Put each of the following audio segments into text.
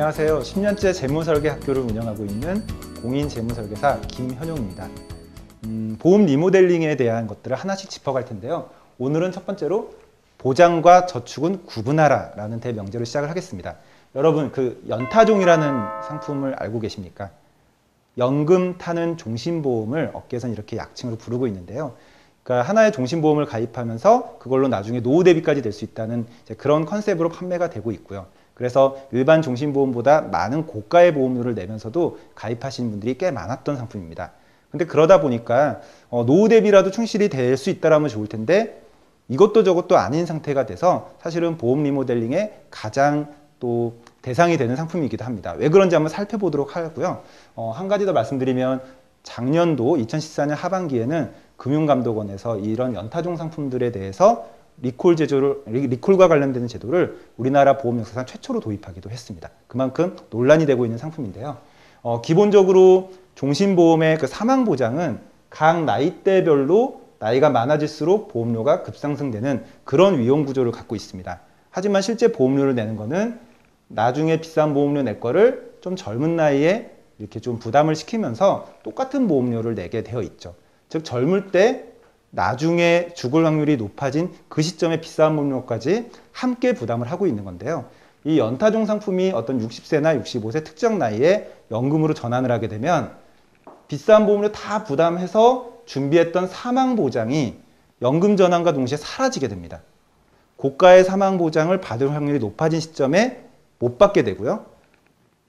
안녕하세요. 10년째 재무설계 학교를 운영하고 있는 공인 재무설계사 김현용입니다. 음, 보험 리모델링에 대한 것들을 하나씩 짚어갈 텐데요. 오늘은 첫 번째로 보장과 저축은 구분하라 라는 대명제로 시작을 하겠습니다. 여러분 그 연타종이라는 상품을 알고 계십니까? 연금 타는 종신보험을 업계에서는 이렇게 약칭으로 부르고 있는데요. 그러니까 하나의 종신보험을 가입하면서 그걸로 나중에 노후 대비까지 될 수 있다는 그런 컨셉으로 판매가 되고 있고요. 그래서 일반 종신보험보다 많은 고가의 보험료를 내면서도 가입하시는 분들이 꽤 많았던 상품입니다. 근데 그러다 보니까 어, 노후 대비라도 충실히 될수 있다라면 좋을 텐데 이것도 저것도 아닌 상태가 돼서 사실은 보험 리모델링의 가장 또 대상이 되는 상품이기도 합니다. 왜 그런지 한번 살펴보도록 하고요. 어, 한 가지 더 말씀드리면 작년도 2014년 하반기에는 금융감독원에서 이런 연타종 상품들에 대해서 리콜 제도를 리콜과 관련되는 제도를 우리나라 보험 역사상 최초로 도입하기도 했습니다. 그만큼 논란이 되고 있는 상품인데요. 어, 기본적으로 종신보험의 그 사망 보장은 각 나이대별로 나이가 많아질수록 보험료가 급상승되는 그런 위험 구조를 갖고 있습니다. 하지만 실제 보험료를 내는 거는 나중에 비싼 보험료 낼 거를 좀 젊은 나이에 이렇게 좀 부담을 시키면서 똑같은 보험료를 내게 되어 있죠. 즉 젊을 때 나중에 죽을 확률이 높아진 그 시점에 비싼 보험료까지 함께 부담을 하고 있는 건데요. 이 연타종 상품이 어떤 60세나 65세 특정 나이에 연금으로 전환을 하게 되면 비싼 보험료 다 부담해서 준비했던 사망 보장이 연금 전환과 동시에 사라지게 됩니다. 고가의 사망 보장을 받을 확률이 높아진 시점에 못 받게 되고요.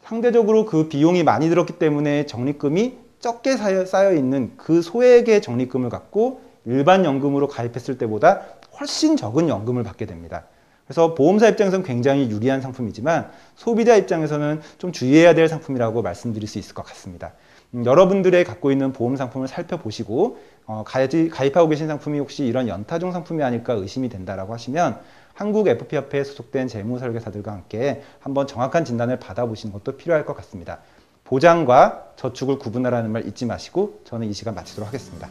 상대적으로 그 비용이 많이 들었기 때문에 적립금이 적게 쌓여 있는 그 소액의 적립금을 갖고 일반 연금으로 가입했을 때보다 훨씬 적은 연금을 받게 됩니다. 그래서 보험사 입장에서는 굉장히 유리한 상품이지만 소비자 입장에서는 좀 주의해야 될 상품이라고 말씀드릴 수 있을 것 같습니다. 음, 여러분들의 갖고 있는 보험 상품을 살펴보시고 어, 가입하고 계신 상품이 혹시 이런 연타종 상품이 아닐까 의심이 된다라고 하시면 한국 FP협회에 소속된 재무설계사들과 함께 한번 정확한 진단을 받아보시는 것도 필요할 것 같습니다. 보장과 저축을 구분하라는 말 잊지 마시고 저는 이 시간 마치도록 하겠습니다.